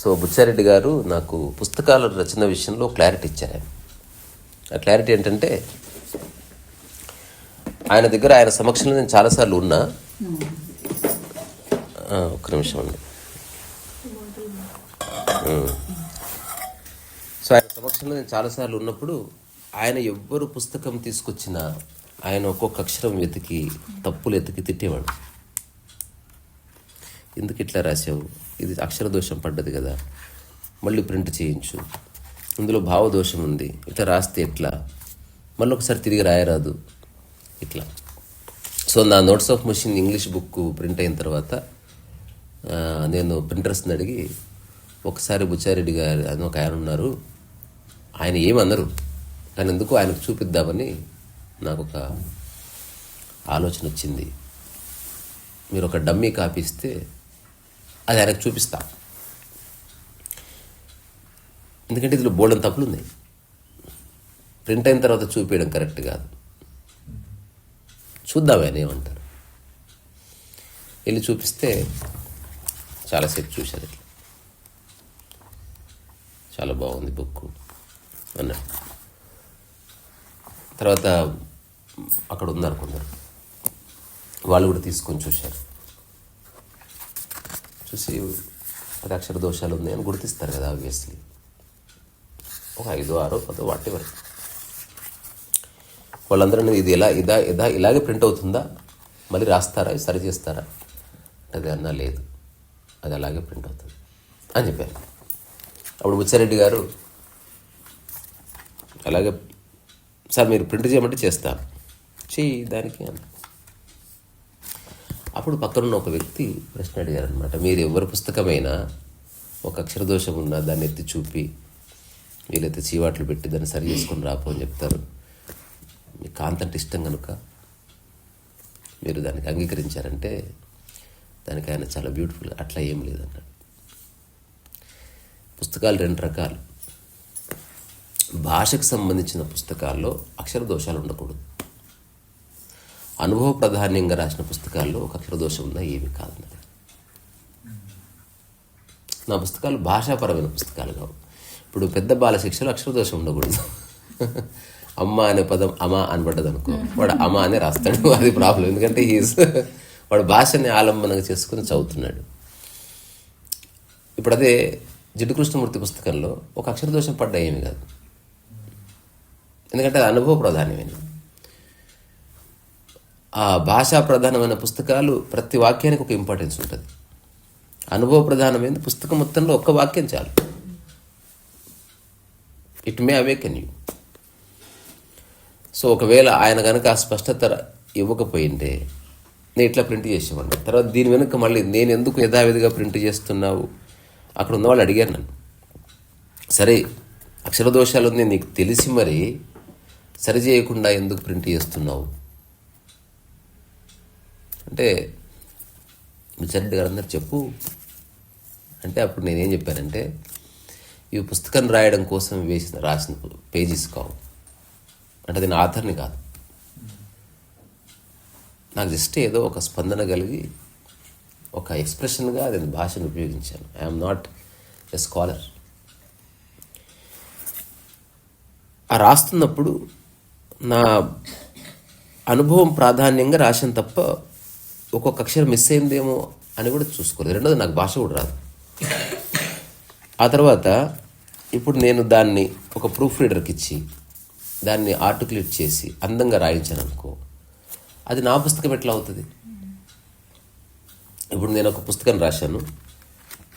So Bucha Reddy గారు నాకు పుస్తకాల రచన విషయంలో క్లారిటీ ఇచ్చారు ఆయన. ఆ క్లారిటీ ఏంటంటే ఆయన దగ్గర ఆయన సమక్షంలో నేను చాలాసార్లు ఉన్నా. ఒక్క నిమిషం అండి. సో ఆయన సమక్షంలో నేను చాలాసార్లు ఉన్నప్పుడు ఆయన ఎవ్వరు పుస్తకం తీసుకొచ్చినా ఆయన ఒక్కొక్క అక్షరం వెతికి తప్పులు వెతికి తిట్టేవాడు. ఎందుకు ఇట్లా రాసావు ఇది అక్షర దోషం పడ్డది కదా. మళ్ళీ ప్రింట్ చేయించు. ఇందులో భావదోషం ఉంది. ఇట్లా రాస్తే ఎట్లా? మళ్ళీ ఒకసారి తిరిగి రాయరాదు. ఇట్లా. సో నా notes of machine English book print అయిన తర్వాత నేను ప్రింటర్స్ని అడిగి ఒకసారి బుచ్చారెడ్డి గారు అని ఒక ఆయన ఉన్నారు. ఆయన ఏమన్నారు? కానీ ఎందుకు ఆయనకు చూపిద్దామని నాకు ఒక ఆలోచన వచ్చింది. మీరు ఒక డమ్మీ కాపీ ఇస్తే అది ఆయనకు చూపిస్తా. ఎందుకంటే ఇందులో బోల్డెన్ తప్పులు ఉన్నాయి ప్రింట్ అయిన తర్వాత చూపించడం కరెక్ట్ కాదు. చూద్దాం ఆయన ఏమంటారు. వెళ్ళి చూపిస్తే చాలాసేపు చూశారు ఇట్లా. చాలా బాగుంది బుక్ అన్నాడు. తర్వాత అక్కడ ఉన్నారు కొందరు. వాళ్ళు కూడా తీసుకొని చూశారు. చూసి అది అక్షర దోషాలు ఉన్నాయని గుర్తిస్తారు కదా ఆబ్వియస్లీ ఒక ఐదో ఆరో పదో వాటి వరకు వాళ్ళందరూ ఇది ఎలా ఇదా ఇదా ఇలాగే ప్రింట్ అవుతుందా? మళ్ళీ రాస్తారా? సరి చేస్తారా? అది అన్నా లేదు. అది అలాగే ప్రింట్ అవుతుంది. అని చెప్పారు. అప్పుడు బుచ్చారెడ్డి గారు అలాగే సార్ మీరు ప్రింట్ చేయమంటే చేస్తాను చెయ్యి దానికి అన్న అప్పుడు పక్కనున్న ఒక వ్యక్తి ప్రశ్న అడిగారు అనమాట మీరు ఎవరి పుస్తకమైనా ఒక అక్షరదోషం ఉన్నా దాన్ని ఎత్తి చూపి వీలైతే చీవాట్లు పెట్టి దాన్ని సరి చేసుకొని రాపో అని చెప్తారు. మీకు కాంతంటే ఇష్టం కనుక మీరు దానికి అంగీకరించారంటే దానికి ఆయన చాలా బ్యూటిఫుల్ అట్లా ఏం లేదన్నాడు. పుస్తకాలు రెండు రకాలు. భాషకు సంబంధించిన పుస్తకాల్లో అక్షర దోషాలు ఉండకూడదు. అనుభవ ప్రాధాన్యంగా రాసిన పుస్తకాల్లో ఒక అక్షర దోషం ఏమి కాదు నా పుస్తకాలు భాషాపరమైన పుస్తకాలు కావు. ఇప్పుడు పెద్ద బాల శిక్షలో అక్షర దోషం ఉండకూడదు. అమ్మ అనే పదం అమ అని అనుకో వాడు అమ అనే రాస్తాడు. అది ప్రాబ్లం. ఎందుకంటే హీస్ వాడు భాషని ఆలంబనంగా చేసుకుని చదువుతున్నాడు. ఇప్పుడు అదే జిడ్డు కృష్ణమూర్తి పుస్తకంలో ఒక అక్షర దోషం పడ్డా ఏమి కాదు. ఎందుకంటే అది అనుభవ ప్రధానమైనది ఆ భాషా ప్రధానమైన పుస్తకాలు ప్రతి వాక్యానికి ఒక ఇంపార్టెన్స్ ఉంటుంది. అనుభవ ప్రధానమైనది పుస్తకం మొత్తంలో ఒక్క వాక్యం చాలు. It may awaken you so ఒకవేళ ఆయన కనుక ఆ స్పష్టత ఇవ్వకపోయింటే నేను ఇట్లా ప్రింట్ చేసేవాడిని. తర్వాత దీని వెనుక మళ్ళీ నేను ఎందుకు యథావిధిగా ప్రింట్ చేస్తున్నావు? అక్కడ ఉన్న వాళ్ళు అడిగారు నన్ను. సరే అక్షర దోషాలు ఉంది నీకు తెలిసి మరి సరి చేయకుండా ఎందుకు ప్రింట్ చేస్తున్నావు? అంటే మిచ్చరెడ్డి గారు అందరు చెప్పు. అంటే అప్పుడు నేనేం చెప్పానంటే ఈ పుస్తకం రాయడం కోసం వేసిన రాసిన పేజీస్ కావు. అంటే అది నా ఆథర్ని కాదు. నాకు జస్ట్ ఏదో ఒక స్పందన కలిగి ఒక ఎక్స్ప్రెషన్గా అది భాషను ఉపయోగించాను. ఐఎమ్ నాట్ ఎ స్కాలర్ ఆ రాస్తున్నప్పుడు నా అనుభవం ప్రాధాన్యంగా రాశాను తప్ప ఒక్కొక్క అక్షరం మిస్ అయిందేమో అని కూడా చూసుకోలేదు. రెండోది నాకు భాష కూడా రాదు. ఆ తర్వాత ఇప్పుడు నేను దాన్ని ఒక ప్రూఫ్ రీడర్కి ఇచ్చి దాన్ని ఆర్టికులేట్ చేసి అందంగా రాయించాను అనుకో అది నా పుస్తకం ఎట్లా అవుతుంది? ఇప్పుడు నేను ఒక పుస్తకం రాశాను.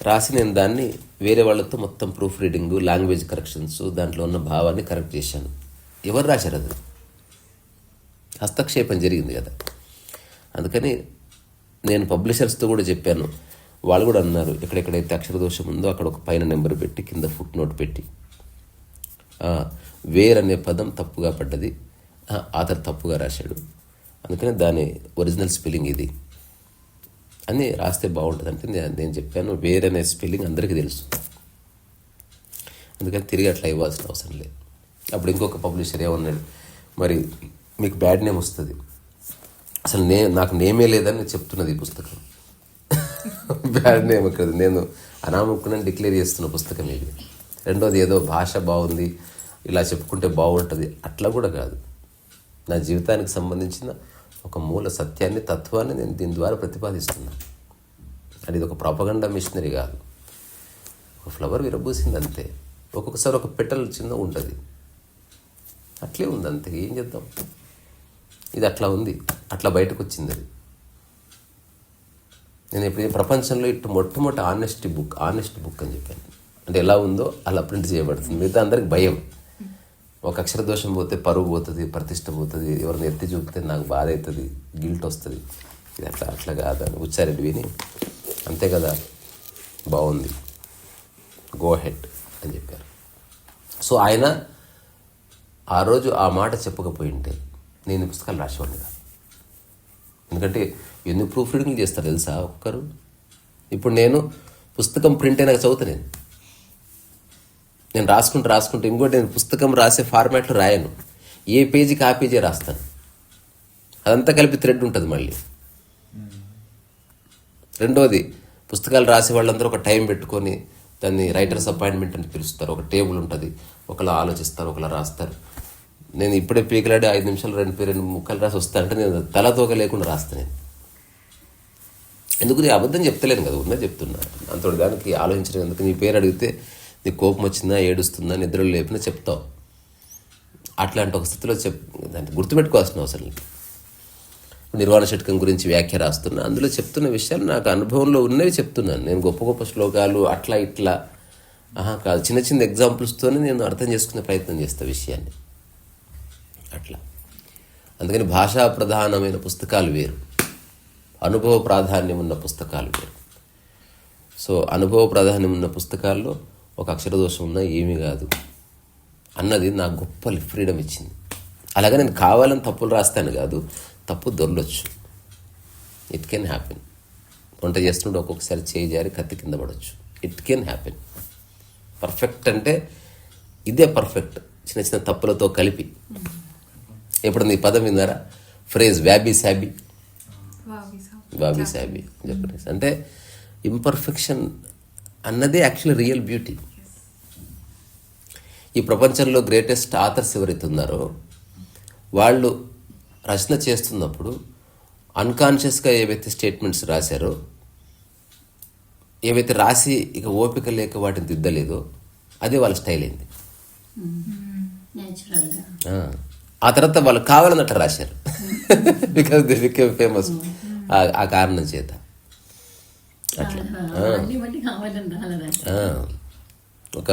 రాసి నేను దాన్ని వేరే వాళ్ళతో మొత్తం ప్రూఫ్ రీడింగ్ లాంగ్వేజ్ కరెక్షన్స్ దాంట్లో ఉన్న భావాన్ని కరెక్ట్ చేశాను. ఎవరు రాశారు అది? హస్తక్షేపం జరిగింది కదా. అందుకని నేను పబ్లిషర్స్తో కూడా చెప్పాను. వాళ్ళు కూడా అన్నారు ఎక్కడెక్కడైతే అక్షర దోషం ఉందో అక్కడ ఒక పైన నెంబర్ పెట్టి కింద ఫుట్ నోట్ పెట్టి. వేర్ అనే పదం తప్పుగా పడ్డది. ఆ, ఆతర్ తప్పుగా రాశాడు. అందుకని దాని ఒరిజినల్ స్పెల్లింగ్ ఇది. అని రాస్తే బాగుంటుంది అంటే నేను నేను చెప్పాను వేర్ అనే స్పెల్లింగ్ అందరికీ తెలుసు. అందుకని తిరిగి అట్లా ఇవ్వాల్సిన అవసరం లేదు. అప్పుడు ఇంకొక పబ్లిషర్ ఏమన్నాడు మరి మీకు బ్యాడ్ నేమ్ వస్తుంది. అసలు నే నాకు నేమే లేదని చెప్తున్నది ఈ పుస్తకం. బ్యాడ్ నేమ్ ఇక్కడ నేను అనామకునని డిక్లేర్ చేస్తున్న పుస్తకం ఇది. రెండోది ఏదో భాష బాగుంది ఇలా చెప్పుకుంటే బాగుంటుంది. అట్లా కూడా కాదు. నా జీవితానికి సంబంధించిన ఒక మూల సత్యాన్ని తత్వాన్ని నేను దీని ద్వారా ప్రతిపాదిస్తున్నాను అది ఇది ఒక ప్రాపగండా మిషనరీ కాదు. ఒక ఫ్లవర్ విరబూసింది అంతే ఒక్కొక్కసారి ఒక పెట్టలు చిన్న ఉంటుంది. అట్లే ఉంది అంతే ఏం చేద్దాం? ఇది అట్లా ఉంది. అట్లా బయటకు వచ్చింది అది నేను ఇప్పుడు ప్రపంచంలో ఇటు మొట్టమొదటి ఆనెస్టీ బుక్ ఆనెస్ట్ బుక్ అని చెప్పాను. అంటే ఎలా ఉందో అలా ప్రింట్ చేయబడుతుంది. మిగతా అందరికి భయం. ఒక అక్షర దోషం పోతే పరువు పోతుంది ప్రతిష్ట పోతుంది ఎవరిని ఎత్తి చూపితే నాకు బాధ అవుతుంది గిల్ట్ వస్తుంది. ఇది అట్లా అట్లా కాదని ఉచ్చారెడ్డి విని. అంతే కదా బాగుంది. గో హెడ్ అని చెప్పారు. సో ఆయన ఆ రోజు ఆ మాట చెప్పకపోయి ఉంటే నేను పుస్తకాలు రాసేవాడిని కాదు. ఎందుకంటే ఎన్ని ప్రూఫ్ రీడింగ్లు చేస్తారు తెలుసా ఒక్కరు? ఇప్పుడు నేను పుస్తకం ప్రింట్ అయినాక చదువుతా నేను. నేను రాసుకుంటూ రాసుకుంటూ ఇంకోటి నేను పుస్తకం రాసే ఫార్మాట్లో రాయను. ఏ పేజీకి ఆ పేజీ రాస్తాను. అదంతా కలిపి థ్రెడ్ ఉంటుంది మళ్ళీ. రెండవది పుస్తకాలు రాసే వాళ్ళందరూ ఒక టైం పెట్టుకొని దాన్ని రైటర్స్ అపాయింట్మెంట్ అని పిలుస్తారు. ఒక టేబుల్ ఉంటుంది. ఒకలా ఆలోచిస్తారు ఒకలా రాస్తారు. నేను ఇప్పుడే పీకలాడి ఐదు నిమిషాలు రెండు పేరు రెండు ముక్కలు రాసి వస్తానంటే నేను తల తోక లేకుండా రాస్తాను నేను. ఎందుకు నీ అబద్ధం చెప్తలేను కదా ఉన్నది చెప్తున్నా. అంతటి దానికి ఆలోచించడం ఎందుకు? నీ పేరు అడిగితే నీ కోపం వచ్చిందా ఏడుస్తుందా నిద్రలు లేపినా చెప్తావు. అట్లాంటి ఒక స్థితిలో చెప్ దాన్ని గుర్తుపెట్టుకోవాల్సిన అవసరం లేదు. నిర్వాణ షట్కం గురించి వ్యాఖ్య రాస్తున్నా. అందులో చెప్తున్న విషయాలు నాకు అనుభవంలో ఉన్నవి చెప్తున్నాను. నేను గొప్ప గొప్ప శ్లోకాలు అట్లా ఇట్లా. ఆహా కాదు. చిన్న చిన్న ఎగ్జాంపుల్స్తోనే నేను అర్థం చేసుకునే ప్రయత్నం చేస్తా విషయాన్ని. అట్లా. అందుకని భాషా ప్రధానమైన పుస్తకాలు వేరు. అనుభవ ప్రాధాన్యం ఉన్న పుస్తకాలు వేరు. సో అనుభవ ప్రాధాన్యం ఉన్న పుస్తకాల్లో ఒక అక్షర దోషం ఉన్నా ఏమీ కాదు. అన్నది నాకు గొప్ప ఫ్రీడమ్ ఇచ్చింది. అలాగే నేను కావాలని తప్పులు రాస్తాను కాదు తప్పు దొరలొచ్చు. ఇట్ కెన్ హ్యాపెన్ వంట చేస్తుంటే ఒక్కొక్కసారి చేయి జారి కత్తి కింద పడవచ్చు ఇట్ కెన్ హ్యాపెన్ పర్ఫెక్ట్ అంటే ఇదే పర్ఫెక్ట్ చిన్న చిన్న తప్పులతో కలిపి. ఎప్పుడు నీ పదం విన్నారా? Phrase wabi sabi. Wabi sabi. చెప్పండి. అంటే ఇంపర్ఫెక్షన్ అన్నదే యాక్చువల్లీ రియల్ బ్యూటీ. ఈ ప్రపంచంలో గ్రేటెస్ట్ ఆథర్స్ ఎవరైతే ఉన్నారో వాళ్ళు రచన చేస్తున్నప్పుడు అన్కాన్షియస్గా ఏవైతే స్టేట్మెంట్స్ రాశారో ఏవైతే రాసి ఇక ఓపిక లేక వాటిని దిద్దలేదో అదే వాళ్ళ స్టైల్ అయింది. ఆ. తర్వాత వాళ్ళు కావాలన్నట్టు రాశారు. బికాస్ ది బికేమ్ ఫేమస్ ఆ కారణం చేత. అట్లా. ఒక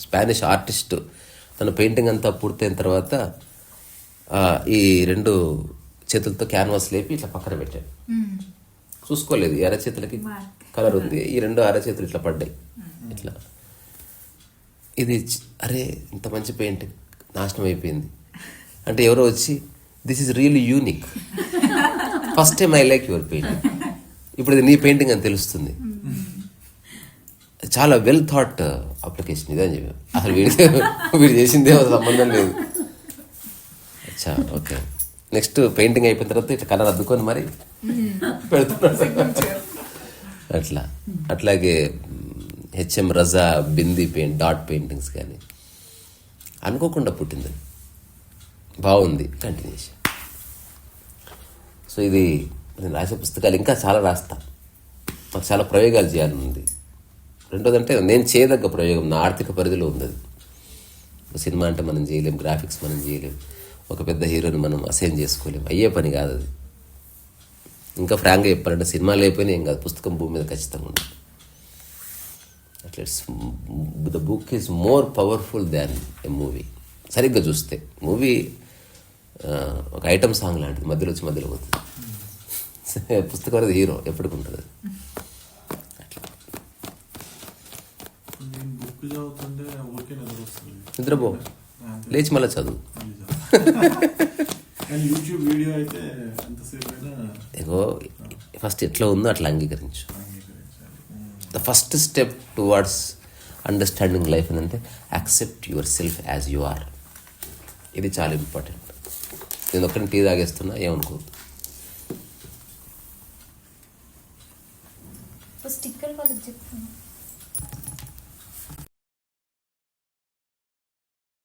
స్పానిష్ ఆర్టిస్ట్ తన పెయింటింగ్ అంతా పూర్తయిన తర్వాత ఈ రెండు చేతులతో క్యాన్వాస్ లేపి ఇట్లా పక్కన పెట్టాడు. చూసుకోలేదు ఈ అరచేతులకి కలర్ ఉంది. ఈ రెండు అరచేతులు ఇట్లా పడ్డాయి. ఇట్లా. ఇది అరే ఇంత మంచి పెయింటింగ్. నాశనం అయిపోయింది అంటే ఎవరో వచ్చి this is really unique first time I like your painting ఇప్పుడు ఇది నీ పెయింటింగ్ అని తెలుస్తుంది. చాలా వెల్ థాట్ అప్లికేషన్ ఇదే అని చెప్పి అసలు వీడి వీడు చేసిందే సంబంధం లేదు. అచ్చా ఓకే నెక్స్ట్ పెయింటింగ్ అయిపోయిన తర్వాత ఇట్లా కలర్ అద్దుకొని మరి పెడుతున్నాడు. అట్లా. అట్లాగే HM Raza bindi paint dot paintings కానీ. అనుకోకుండా పుట్టింది. బాగుంది. కంటిన్యూషన్ సో ఇది నేను రాసే పుస్తకాలు ఇంకా చాలా రాస్తా. నాకు చాలా ప్రయోగాలు చేయాలని ఉంది. రెండోదంటే నేను చేయదగ్గ ప్రయోగం నా ఆర్థిక పరిధిలో ఉంది అది. ఒక సినిమా అంటే మనం చేయలేం గ్రాఫిక్స్ మనం చేయలేం ఒక పెద్ద హీరోని మనం అసైన్ చేసుకోలేం. అయ్యే పని కాదు అది. ఇంకా ఫ్రాంక్గా చెప్పాలంటే సినిమాలు అయిపోయినా ఏం కాదు పుస్తకం భూమి మీద ఖచ్చితంగా ఉంటుంది it's the book is more powerful than a movie సరిగ్గా చూస్తే మూవీ ఒక ఐటమ్ సాంగ్ లాంటిది మధ్యలో వచ్చి మధ్యలో పోతుంది. పుస్తకం అనేది హీరో ఎప్పటికి ఉంటుంది అది. నిద్రపో. లేచి మళ్ళీ చదువు. యూట్యూబ్ వీడియో అయితే ఎంతసేపు అయినా ఇగో ఫస్ట్ ఎట్లా ఉందో అట్లా అంగీకరించు. First step towards understanding life ఏంటంటే accept yourself as you are ఇది చాలా ఇంపార్టెంట్ నేను ఒక్కరిని టీ తాగేస్తున్నా ఏమనుకోవద్దు. స్టిక్కర్ వాళ్ళకి చెప్తాను.